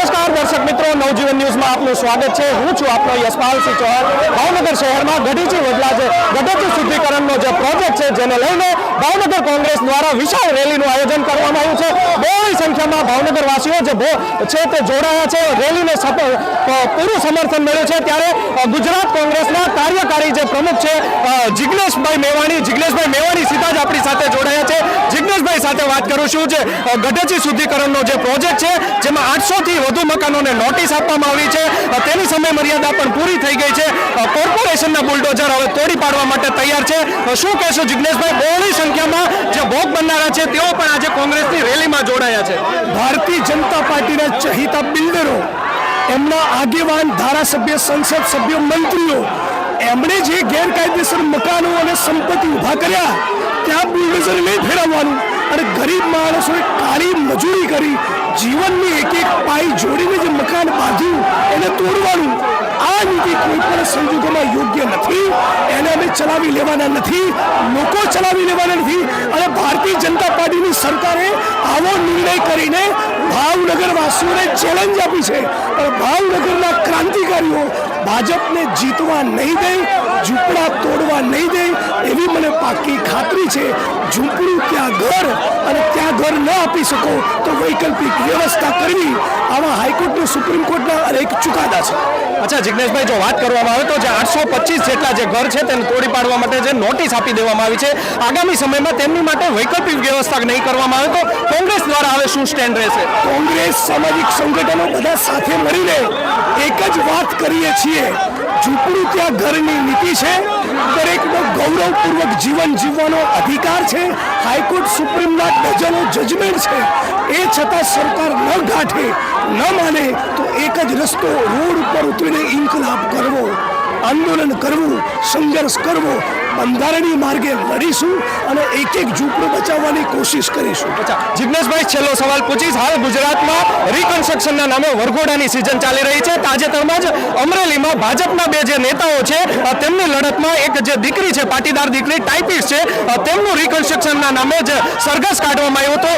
નમસ્કાર, દર્શક મિત્રો. નવજીવન ન્યૂઝમાં આપનું સ્વાગત છે. હું છું આપનો યશપાલસિંહ ચૌહાણ. ભાવનગર શહેરમાં ગઢીચી વડલા છે ગઢીચી શુદ્ધિકરણનો જે પ્રોજેક્ટ છે, જેને લઈને ભાવનગર કોંગ્રેસ દ્વારા વિશાળ રેલીનું આયોજન કરવામાં આવ્યું છે. બહોળી સંખ્યામાં ભાવનગર વાસીઓ જે છે તે જોડાયા છે. રેલીને પૂરું સમર્થન મળ્યું છે. ત્યારે ગુજરાત કોંગ્રેસના કાર્યકારી જે પ્રમુખ છે જિજ્ઞેશભાઈ મેવાણી જિજ્ઞેશભાઈ મેવાણી સીધા જ આપણી સાથે જોડાયા છે જિગ્નેશભાઈ સાથે વાત કરું છું જે ગઢચી શુદ્ધિકરણનો જે પ્રોજેક્ટ છે, જેમાં આઠસોથી વધુ મકાનોને નોટિસ આપવામાં આવી છે. તેની સમય મર્યાદા પણ પૂરી થઈ ગઈ છે. કોર્પોરેશનના બુલડોઝર હવે તોડી પાડવા માટે તૈયાર છે. શું કહેશો જિજ્ઞેશભાઈ બહોળી સંખ્યામાં જે ભોગ બનનારા છે, તેઓ પણ આજે કોંગ્રેસની રેલીમાં જોડાયા છે. ભારતીય જનતા પાર્ટીના ચહિતા બિલ્ડરો, એમના આગેવાન ધારાસભ્ય, સંસદ સભ્યો, મંત્રીઓ, એમણે જે ગેરકાયદેસર મકાનો અને સંપત્તિ ઊભા કર્યા, ત્યાં બુલડોઝર નહીં ફેરવવાનું. અને ગરીબ માણસોએ કાળી મજૂરી કરી, જીવનની એક એક પાઈ જોડીને જે મકાન બાંધ્યું, એને તોડવાનું. આ નીતિ કોઈ પણ સંજોગોમાં યોગ્ય નથી. એને અમે ચલાવી લેવાના નથી. લોકો ચલાવી લેવાના નથી. અને ભારતીય જનતા પાર્ટીની સરકારે આવો નિર્ણય કરીને ભાવનગર વાસીઓને ચેલેન્જ આપી છે. પણ ભાવનગરના ક્રાંતિકારીઓ ભાજપને જીતવા નહીં દે ઝૂંપડા તોડવા નહીં દે એવી મને પાકી ખાતરી છે. ઝૂંપડું ત્યાં ઘર અને ત્યાં ઘર ન આપી શકો તો વૈકલ્પિક વ્યવસ્થા કરવી આવા હાઈકોર્ટનો સુપ્રીમ કોર્ટના અનેક ચુકાદા છે. અચ્છા જિગ્નેશભાઈ જો વાત કરવામાં આવે તો જે આઠસો પચીસ જેટલા જે ઘર છે તેને તોડી પાડવા માટે જે નોટિસ આપી દેવામાં આવી છે આગામી સમયમાં તેમની માટે વૈકલ્પિક વ્યવસ્થા નહીં કરવામાં આવે તો કોંગ્રેસ દ્વારા હવે શું સ્ટેન્ડ રહેશે? કોંગ્રેસ સામાજિક સંગઠનો બધા સાથે મળીને એક જ વાત કરીએ છીએ. ઝૂંપડું ત્યાં ઘરની નીતિ છે. દરેકનો ગૌરવપૂર્વક જીવન જીવવાનો અધિકાર છે. હાઈકોર્ટ સુપ્રીમના ડઝનો જજમેન્ટ છે. એ છતાં સરકાર ન ગાંઠે, ન માને, તો એક જ રસ્તો રોડ ઉપર ઉતરીને ઇન્કલાબ કરવો. આંદોલન કરવું, સંઘર્ષ કરવો, બંધારણીય માર્ગે લડીશું અને એક એક ઝૂંપડું બચાવવાની કોશિશ કરીશું. અચ્છા છેલ્લો સવાલ પૂછીશ. હાલ ગુજરાતમાં રિકન્સ્ટ્રક્શનના નામે વરઘોડાની સિઝન ચાલી રહી છે. તાજેતરમાં જ અમરેલીમાં ભાજપના બે જે નેતાઓ છે તેમની લડતમાં એક જે દીકરી છે, પાટીદાર દીકરી ટાઈપિસ્ટ છે તેમનું રિકન્સ્ટ્રક્શનના નામે જ સરઘસ કાઢવામાં આવ્યો હતો.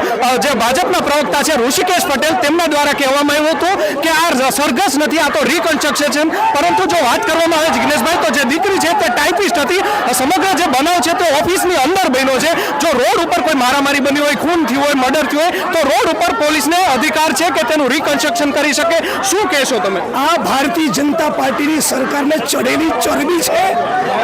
જે ભાજપના પ્રવક્તા છે, ઋષિકેશ પટેલ, તેમના દ્વારા કહેવામાં આવ્યું હતું કે આ સરઘસ નથી, આ તો રિકન્સ્ટ્રક્શન છે પરંતુ જો વાત કરવામાં આવે જિગ્નેશભાઈ, તો જે દીકરી છે તે ટાઈપિસ્ટ હતી. સમગ્ર જે બનાવ છે તે ઓફિસની અંદર બન્યો છે. જો રોડ ઉપર કોઈ મારામારી બની હોય, ખૂન થયું હોય, મર્ડર થયું હોય, તો રોડ ઉપર પોલીસને અધિકાર છે કે તેનું રિકન્સ્ટ્રક્શન કરી શકે? શું કહેશો તમે? આ ભારતીય જનતા પાર્ટીની સરકારને ચડેલી ચરબી છે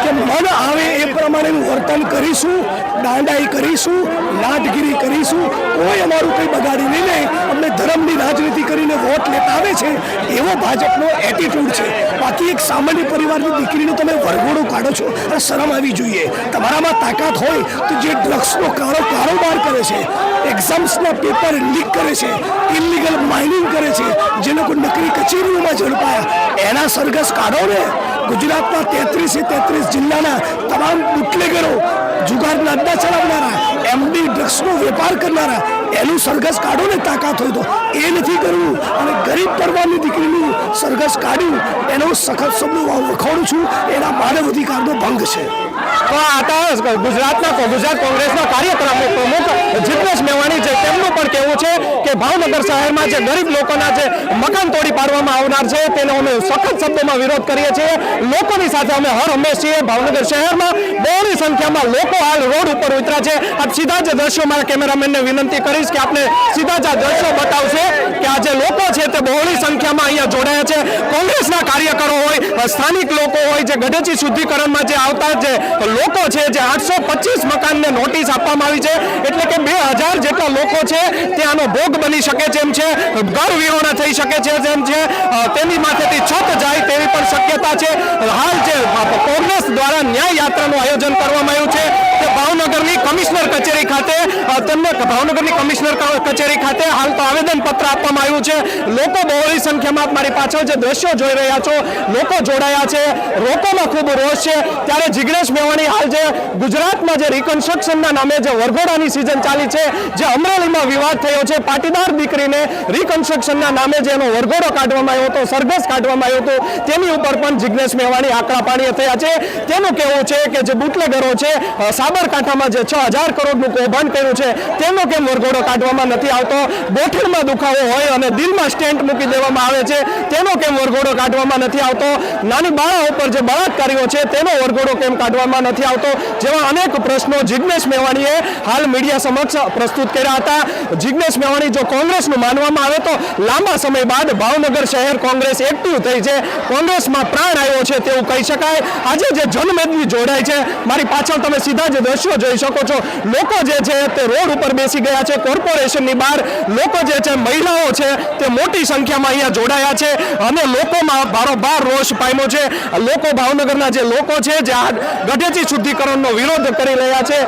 કે મન આવે એ પ્રમાણેનું વર્તન કરીશું, દાંડાઈ કરીશું, લાટગીરી કરીશું. કોઈ અમારું કંઈ બગાડી નહીં અમને ધર્મની રાજનીતિ કરીને વોટ લેતા આવે છે, એવો ભાજપનો એટીટ્યૂડ છે. બાકી એક સામાન્ય પરિવારની દીકરીનો તમે વરઘોડો કાઢો છો? અને શરમ આવી જોઈએ. તમારામાં તાકાત હોય તો જે ડ્રગ્સનો કાળો કારોબાર કરે છે એક્ઝામ્સના પેપર લીક કરે છે ઇલીગલ માઇનિંગ કરે છે, જે લોકો નકરી કચેરીઓમાં ઝડપાયા, એના સરઘસ કાઢો ને. ગુજરાતના તેત્રીસે તેત્રીસ જિલ્લાના તમામ બુટલેગરો જુગારના અડ્ડા ચલાવનારા એમડી ડ્રગ્સનો વેપાર કરનારા, એનું સરઘસ કાઢો ને તાકાત હોય તો. એ નથી કરવું. અને ગરીબ પરવાની દીકરીનું સરઘસ કાઢ્યું એનો સખત શબ્દો વખોડું છું. એના માનવ અધિકારનો ભંગ છે. તો આ હતા, ગુજરાતના ગુજરાત કોંગ્રેસના કાર્યક્રમ પ્રમુખ જીગ્નેશ મેવાણી છે. તેમનું પણ કહેવું છે કે ભાવનગર શહેરમાં જે ગરીબ લોકોના જે મકાન તોડી પાડવામાં આવનાર છે, તેનો અમે સખત શબ્દોમાં વિરોધ કરીએ છીએ. લોકોની સાથે અમે હર હંમેશ છીએ. ભાવનગર શહેરમાં બહોળી સંખ્યામાં લોકો હાલ રોડ ઉપર ઉતર્યા છે. આપ સીધા જ દ્રશ્યો મારા કેમેરામેનને વિનંતી કરીશ કે આપણે સીધા જ આ દ્રશ્યો બતાવશે કે આ જે લોકો છે તે બહોળી સંખ્યામાં અહીંયા જોડાયા છે. કોંગ્રેસના કાર્યકરો હોય, સ્થાનિક લોકો હોય, જે ગઢેચી શુદ્ધિકરણમાં જે આવતા જે લોકો છે જે આઠસો પચીસ મકાનને નોટિસ આપવામાં આવી છે, એટલે કે બે હજાર જેટલા લોકો છે તે આનો ભોગ બની શકે છે એમ છે, ઘર વિહોણા થઈ શકે છે જેમ છે તેની માથેથી છત જાય તેવી પણ શક્યતા છે. હાલ જે કોંગ્રેસ દ્વારા ન્યાય યાત્રાનું આયોજન કરવામાં આવ્યું છે કે ભાવનગરની કમિશનર કચેરી ખાતે તેમને ભાવનગરની કમિશનર કચેરી ખાતે હાલ તો આવેદન પત્ર આપવામાં આવ્યું છે. લોકો બહોળી સંખ્યામાં મારી પાછળ જે દ્રશ્યો જોઈ રહ્યા છો, લોકો જોડાયા છે લોકોમાં ખૂબ રોષ છે. ત્યારે જિગ્નેશ મેવાણી હાલ જે ગુજરાતમાં જે રિકન્સ્ટ્રક્શનના નામે જે વરઘોડાની સિઝન ચાલી છે, જે અમરેલીમાં વિવાદ થયો છે, પાટીદાર દીકરીને રિકન્સ્ટ્રક્શનના નામે જેનો વરઘોડો કાઢવામાં આવ્યો હતો, સરઘસ કાઢવામાં આવ્યો હતો, તેની ઉપર પણ જિગ્નેશ મેવાણી આકડા પાણીએ થયા છે. તેનું કહેવું છે કે જે બુટલેગરો છે સાબરકાંઠામાં જે છ હજાર કરોડનું કૌભાંડ કર્યું છે. તેનો કેમ વરઘોડો કાઢવામાં નથી આવતો? ગોઠણમાં દુખાવો હોય અને દિલમાં સ્ટેન્ટ મૂકી દેવામાં આવે છે. તેનો કેમ વરઘોડો કાઢવામાં નથી આવતો? નાની બાળા ઉપર જે બળાત્કારીઓ છે, તેનો વરઘોડો કેમ કાઢવામાં નથી આવતો? જેવા અનેક પ્રશ્નો જિજ્ઞેશ મેવાણીએ હાલ મીડિયા સમક્ષ પ્રસ્તુત કર્યા હતા. જિજ્ઞેશ મેવાણી જો કોંગ્રેસનું માનવામાં આવે તો લાંબા સમય બાદ ભાવનગર શહેર કોંગ્રેસ એક્ટિવ થઈ છે. કોંગ્રેસમાં પ્રાણ આવ્યો છે તેવું કહી શકાય. આજે જે જનમેદની જોડાય છે, મારી પાછળ તમે સીધા જ દ્રશ્યો જોઈ શકો છો. લોકો જે છે તે રોડ ઉપર બેસી ગયા છે. કોર્પોરેશનની બહાર લોકો જે છે મહિલાઓ છે તે મોટી સંખ્યામાં અહીંયા જોડાયા છે અને લોકોમાં ભારોભાર રોષ પામ્યો છે. લોકો ભાવનગરના જે લોકો છે જે આ ગઢેચી શુદ્ધિકરણનો વિરોધ કરી રહ્યા છે,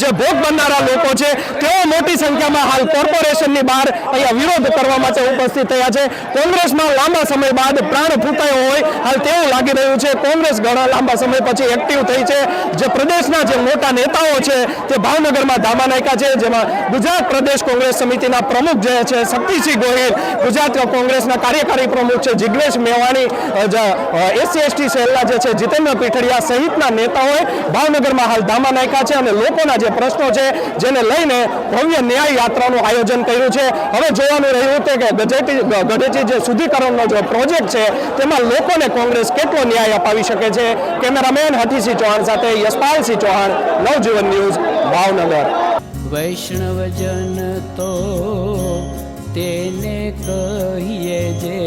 જે ભોગ બનનારા લોકો છે, તેઓ મોટી સંખ્યામાં હાલ કોર્પોરેશનની બહાર અહીંયા વિરોધ કરવા માટે ઉપસ્થિત થયા છે. કોંગ્રેસમાં લાંબા સમય બાદ પ્રાણ ફૂટાયો હોય, હાલ તેવું લાગી રહ્યું છે. કોંગ્રેસ ઘણા લાંબા સમય પછી એક્ટિવ થઈ છે. જે પ્રદેશના જે મોટા નેતાઓ છે, તે ભાવનગરમાં ધામા નાખ્યા છે, જેમાં ગુજરાત પ્રદેશ કોંગ્રેસ સમિતિના પ્રમુખ જે છે શક્તિસિંહ ગોહિલ, ગુજરાત કોંગ્રેસના કાર્યકારી પ્રમુખ છે, જિગ્નેશ મેવાણી એસસી એસટી સેલના જે છે, જીતેન્દ્ર પીઠડિયા સહિતના નેતાઓએ ભાવનગરમાં હાલ ધામા નાખ્યા છે અને લોકોના જે પ્રશ્નો છે, જેને લઈને ભવ્ય ન્યાય યાત્રાનું આયોજન કર્યું છે. હવે જોવાનું રહ્યું તે કે ગજેટી ગઢેચી જે શુદ્ધિકરણનો જે પ્રોજેક્ટ છે, તેમાં લોકોને કોંગ્રેસ કેટલો મોટો ન્યાય અપાવી શકે છે. કેમેરામેન હતીસિંહ ચૌહાણ સાથે યશપાલસિંહ ચૌહાણ, નવજીવન ન્યૂઝ, ભાવનગર. વૈષ્ણવજન તો તેને કહીએ જે